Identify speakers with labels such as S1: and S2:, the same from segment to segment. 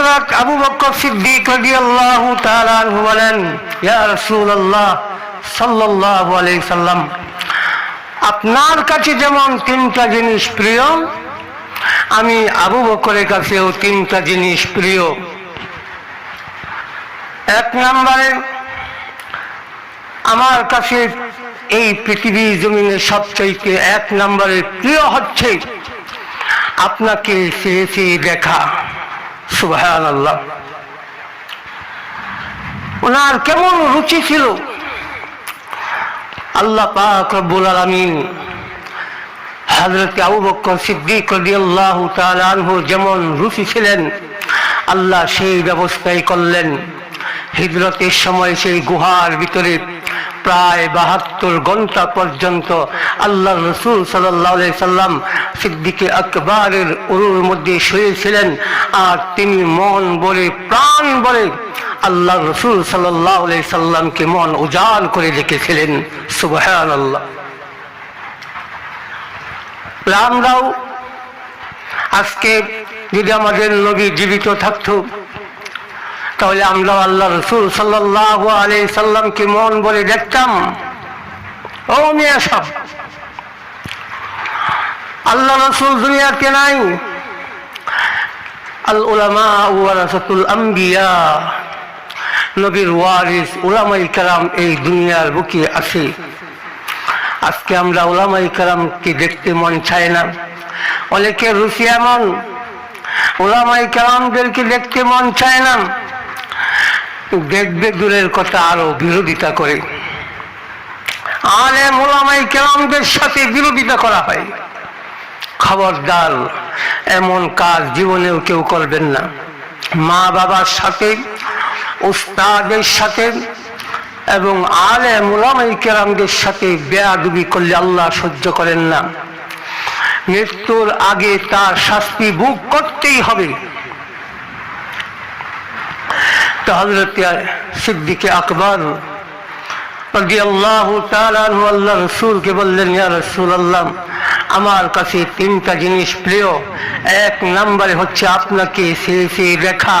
S1: হযরত আবু সিদ্দিক রাদিয়াল্লাহু তাআলা বলেন, ইয়া রাসূলুল্লাহ সাল্লাল্লাহু আলাইহি সাল্লাম, আপনার কাছে যেমন তিনটা জিনিস প্রিয়, আমি আবু বকরের কাছেও তিনটা জিনিস প্রিয়। এক নম্বরে, আমার কাছে এই পৃথিবী জমিনে সবচাইতে এক নম্বরে প্রিয় হচ্ছে আপনাকে চেয়ে দেখা। সুবহান আল্লাহ ওনার কেমন রুচি ছিল? আল্লাহ পাক রব্বুল আলামিন হযরত আবু বকর সিদ্দিক রাদিয়াল্লাহু তাআলা আনহু যেমন রুচি ছিলেন, আল্লাহ সেই ব্যবস্থাই করলেন। হিজরতের সময় সেই গুহার ভিতরে প্রায় বাহাত্তর ঘণ্টা পর্যন্ত আল্লাহ রসুল সাল্লাম সিদ্দিকে আকবরের উরুর মধ্যে শুয়েছিলেন আর তিনি মন বলে, প্রাণ বলে আল্লাহ রসুল সাল্লাহ সাল্লামকে মন উজাড় করে রেখেছিলেন। সুবহান আল্লাহ রামরাও আজকে যদি আমাদের নবী জীবিত থাকতো তাহলে আমরা আল্লাহ রসুল সাল্লাহ আলি সাল্লামকে মন বলে দেখতাম। ও মিয়া সব আল্লাহ রসুল দুনিয়াতে নাই। আল উলামা ওয়ারাসাতুল আম্বিয়া, নবীর ওয়ারিস উলামাই কালাম এই দুনিয়ার বুকে আছে। আজকে আমরা ওলামাই কালামকে দেখতে মন চায় না। অনেকে রুচি এমন ওলামাই কালামদেরকে দেখতে মন চায় না। দেখবে দূরের কথা আরও বিরোধিতা করে। আলেম ওলামাই কেরামদের সাথে বিরোধিতা করা হয়। খবরদার, এমন কাজ জীবনেও কেউ করবেন না। মা বাবার সাথে, উস্তাদের সাথে এবং আলে মোলামাই কেরামদের সাথে বেয়াদুবি করলে আল্লাহ সহ্য করেন না। মৃত্যুর আগে তার শাস্তি ভোগ করতেই হবে। তো হজরত সিদ্দিকে আকবর আনহু আল্লাহ রসুলকে বললেন আল্লাহ আমার কাছে তিনটা জিনিস প্রিয় এক নম্বরে হচ্ছে আপনাকে সে সে দেখা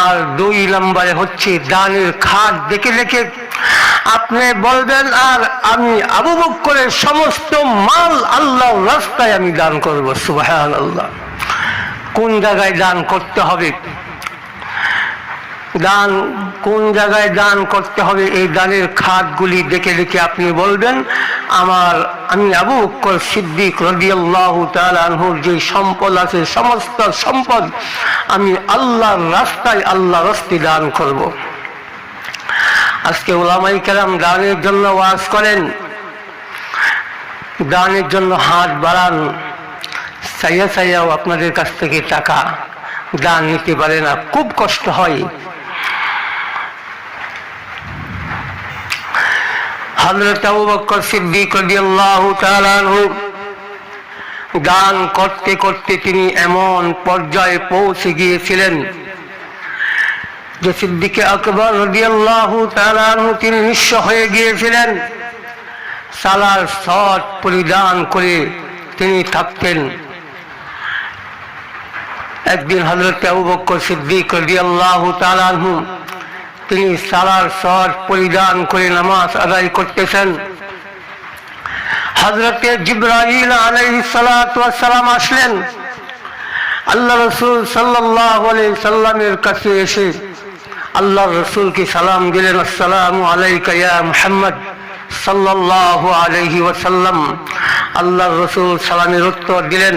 S1: আর দুই নম্বরে হচ্ছে দানের খাট দেখে দেখে আপনি বলবেন আর আমি আবু করে সমস্ত মাল আল্লাহ রাস্তায় আমি দান করব সুবহান আল্লাহ কোন জায়গায় দান করতে হবে দান, কোন জায়গায় দান করতে হবে, এই দানের খাতগুলি দেখে দেখে আপনি বলবেন, আমার আমি আবু বকর সিদ্দিক রদিয়াল্লাহু তাআলাহুর যে সম্পদ আছে, সমস্ত সম্পদ আমি আল্লাহর রাস্তায় আল্লাহ রাস্তি দান করব। আজকে ওলামাই কেরাম দানের জন্য ওয়াজ করেন, দানের জন্য হাত বাড়ান সাইয়া সাইয়াও আপনাদের কাছ থেকে টাকা, দান নিতে পারে না, খুব কষ্ট হয়। দান করতে করতে তিনি এমন পর্যায়ে পৌঁছে গিয়েছিলেন যে সিদ্দিকে আকবর রাদিয়াল্লাহু তাআলা আনহু তিনি নিঃস্ব হয়ে গিয়েছিলেন। সালার শট পরিধান করে তিনি থাকতেন। একদিন হজরত আবু বকর সিদ্দিক রাদিয়াল্লাহু তাআলা আনহু তিনি সালার শট পরিধান করে নামাজ আদায় করতেছেন। হজরতে জিব্রাহিল সালাম আসলেন। আল্লাহ রসুল সাল্লামের কাছে এসে আল্লাহ রসুলকে সালাম দিলেন, আসসালাম আলাইকা ইয়া মুহাম্মদ সাল্লাহ আলহি ওয়াসাল্লাম। আল্লাহ রসুল সালামের উত্তর দিলেন।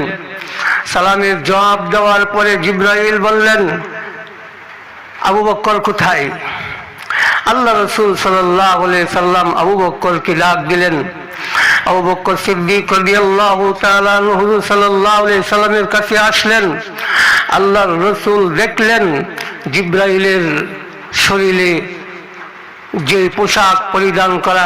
S1: সালামের জবাব দেওয়ার পরে জিব্রাহিল বললেন, আবু বক্কর কোথায়? আল্লাহ রসুল সাল্লাহ সাল্লাম আবু বক্করকে ডাক দিলেন। আবু বক্কর সিদ্দিক আলাইহি সাল্লামের কাছে আসলেন। আল্লাহর রসুল দেখলেন জিব্রাইলের শরীরে যে পোশাক পরিধান করা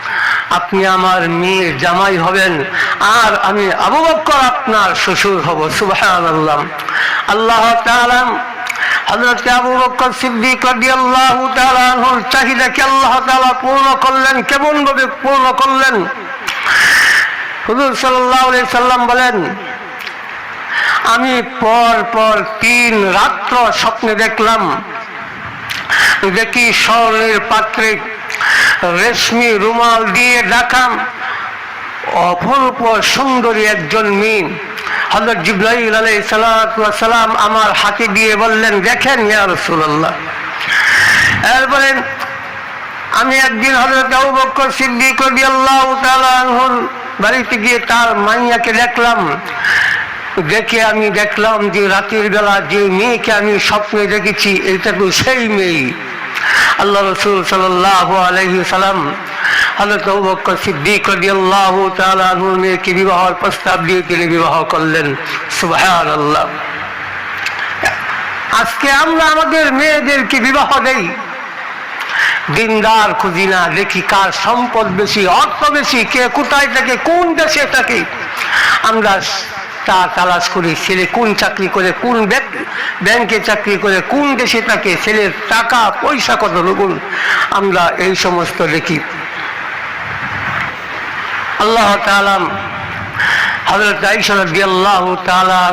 S1: আপনি আমার মেয়ের জামাই হবেন। আর আমি আবু বকর আপনার শ্বশুর হব। সুবহানাল্লাহ। আল্লাহ আল্লাহ তাআলা হযরত আবু বকর সিদ্দিক রাদিয়াল্লাহু তাআলা আনহুর চাহিদাকে আল্লাহ তাআলা পূর্ণ করলেন কেমন ভাবে পূর্ণ করলেন? হুজুর সাল্লাল্লাহু আলাইহি সাল্লাম বলেন, আমি পর পর তিন রাত্র স্বপ্নে দেখলাম, দেখি স্বর্ণের পাত্রে রেশমি রুমাল দিয়ে ডাকাম। অপরূপ সুন্দরী একজন মেয়ে হজরত জিব্রাইল আলাই সালাম আমার হাতে দিয়ে বললেন, দেখেন ইয়া রাসূলুল্লাহ। এরপরে আমি একদিন হজরত আবু বকর সিদ্দিক তাআলা বাড়িতে গিয়ে তার মাইয়াকে দেখলাম। দেখে আমি দেখলাম যে রাতের বেলা যে মেয়েকে আমি স্বপ্নে দেখেছি, এটা তো সেই মেয়ে। আল্লাহ রসুল সাল্লাহ সালাম দেখি কার সম্পদ বেশি, অর্থ বেশি, কে কোথায় থাকে, কোন দেশে থাকে। আমরা তা তালাশ করি ছেলে কোন চাকরি করে, কোন ব্যাক- চাকরি করে, কোন দেশে থাকে ছেলের টাকা, পয়সা কত রকম আমরা এই সমস্ত দেখি। আল্লাহ তালাম হজরত আইসা রাদিয়াল্লাহু তাআলা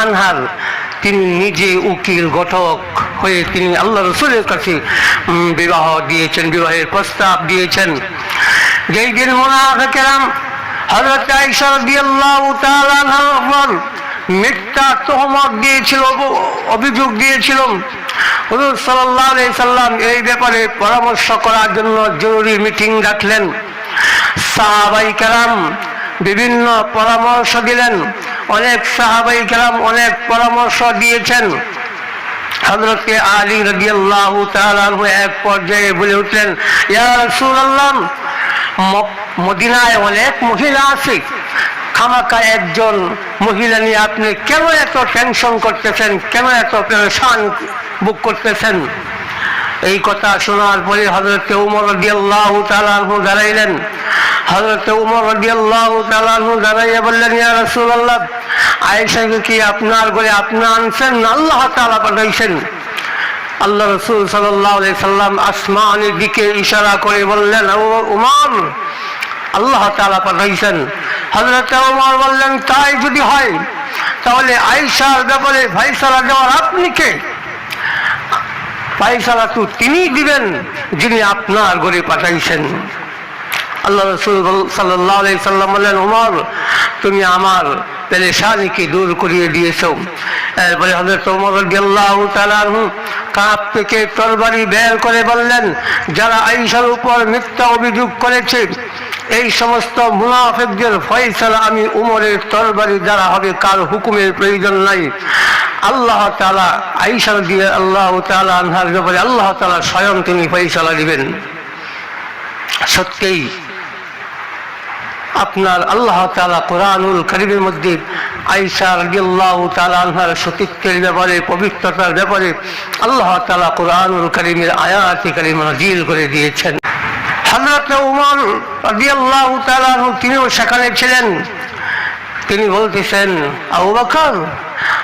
S1: আনহার তিনি নিজে উকিল ঘটক হয়ে তিনি আল্লাহ রসুলের কাছে বিবাহ দিয়েছেন, বিবাহের প্রস্তাব দিয়েছেন। যেই দিন মোনাফেকেরাম হজরত আইসা রাদিয়াল্লাহু তাআলা আনহার মিথ্যা তহমত দিয়েছিল অভিযোগ দিয়েছিল। হুজুর আলাইহি সাল্লাম এই ব্যাপারে পরামর্শ করার জন্য জরুরি মিটিং ডাকলেন। সাহাবাই কালাম বিভিন্ন পরামর্শ দিলেন। অনেক সাহাবাই কালাম অনেক পরামর্শ দিয়েছেন। হজরতকে আলী রাদিয়াল্লাহু আনহু এক পর্যায়ে বলে উঠলেন, ইয়া রাসূলুল্লাহ ম- মদিনায় অনেক মহিলা আছে। খামাকা একজন মহিলা নিয়ে আপনি কেন এত টেনশন করতেছেন? কেন এত পেরেশান বুক করতেছেন? এই কথা শোনার পরে হজরত উমর রাদিয়াল্লাহু তাআলা আনহু দাঁড়াইলেন। হজরত উমর রাদিয়াল্লাহু তাআলা আনহু দাঁড়াইয়া বললেন, ইয়া রাসূলুল্লাহ, আয়েশাকে কি আপনার ঘরে আপনি আনছেন? আল্লাহ তাআলা পাঠাইছেন। আল্লাহ রসুল সাল্লাম আসমানের দিকে ইশারা করে বললেন, ও উমর, আল্লাহ তালা পাঠাইছেন। হযরত উমর বললেন, তাই যদি হয়, তাহলে আয়েশার ব্যাপারে ফাইসালা দেওয়ার আপনি কে? ফাইসালা তো তিনি দিবেন, যিনি আপনার ঘরে পাঠাইছেন। আল্লাহ রসুল সাল্লাহ সাল্লাম বললেন, উমর, তুমি আমার পেরেশানিকে দূর করিয়ে দিয়েছ। এরপরে রাদিয়াল্লাহু তাআলা আনহু কাপ থেকে তরবারি বের করে বললেন, যারা আইসার উপর মিথ্যা অভিযোগ করেছে, এই সমস্ত মুনাফেকদের ফয়সালা আমি উমরের তরবারি দ্বারা হবে, কার হুকুমের প্রয়োজন নাই। আল্লাহ তালা আইসার দিয়ে আল্লাহ তালা আনহার ব্যাপারে আল্লাহ তালা স্বয়ং তিনি ফয়সালা দিবেন। সত্যিই আপনার আল্লাহ তালা কোরআনুল করিমের মধ্যে আইসা রাদিয়াল্লাহু তাআলা আনহার সতীত্বের ব্যাপারে, পবিত্রতার ব্যাপারে আল্লাহ তালা কোরআনুল করিমের আয়াতি করিম নাজিল করে দিয়েছেন। হযরত উমর রাদিয়াল্লাহু তাআলা আনহু তিনিও সেখানে ছিলেন। তিনি বলতেছেন, আবু বকর,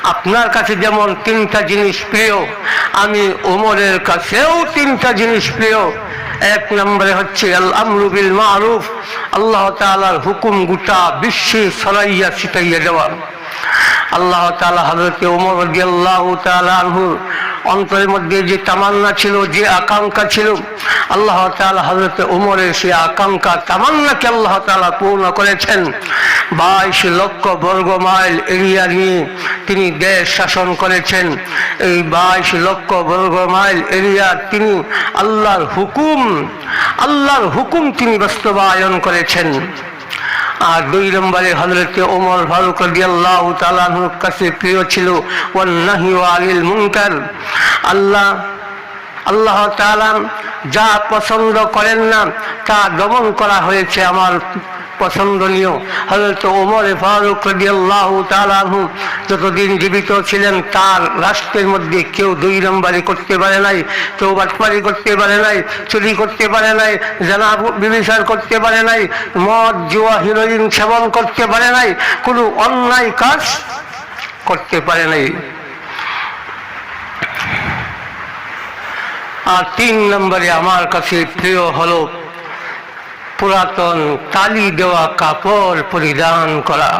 S1: আপনার কাছে যেমন তিনটা জিনিস প্রিয়, আমি ওমরের কাছেও তিনটা জিনিস প্রিয়। এক নম্বরে হচ্ছে আল আমরু মারুফ আল্লাহ তালার হুকুম গোটা বিশ্বে ছড়াইয়া ছিটাইয়া দেওয়া। আল্লাহ তালা হজরত ওমর আল্লাহ তালা আনহুর অন্তরের মধ্যে যে তামান্না ছিল, যে আকাঙ্ক্ষা ছিল, আল্লাহ তাআলা হযরত ওমরের সেই আকাঙ্ক্ষা, তামান্নাকে আল্লাহ তাআলা পূর্ণ করেছেন। বাইশ লক্ষ বর্গ মাইল এরিয়া নিয়ে তিনি দেশ শাসন করেছেন। এই বাইশ লক্ষ বর্গ মাইল এরিয়া তিনি আল্লাহর হুকুম আল্লাহর হুকুম তিনি বাস্তবায়ন করেছেন। আর দুই নম্বরে হজরতে ওমর ফারুক রাদিয়াল্লাহু তাআলার কাছে প্রিয় ছিল, ওয়ান্নাহি আলিল মুনকার। আল্লাহ আল্লাহ তাআলা যা পছন্দ করেন না, তা দমন করা হয়েছে আমার পছন্দনীয়। হজরত ওমর ফারুক আনহু যতদিন জীবিত ছিলেন, তার রাষ্ট্রের মধ্যে কেউ দুই নম্বরই করতে পারে নাই, কেউ বাটপারি করতে পারে নাই, চুরি করতে পারে নাই, জানা বিবিচার করতে পারে নাই, মদ, জুয়া, হিরোইন সেবন করতে পারে নাই, কোনো অন্যায় কাজ করতে পারে নাই। আর তিন নম্বরে আমার কাছে প্রিয় হলো পুরাতন তালি দেওয়া কাপড় পরিধান করা।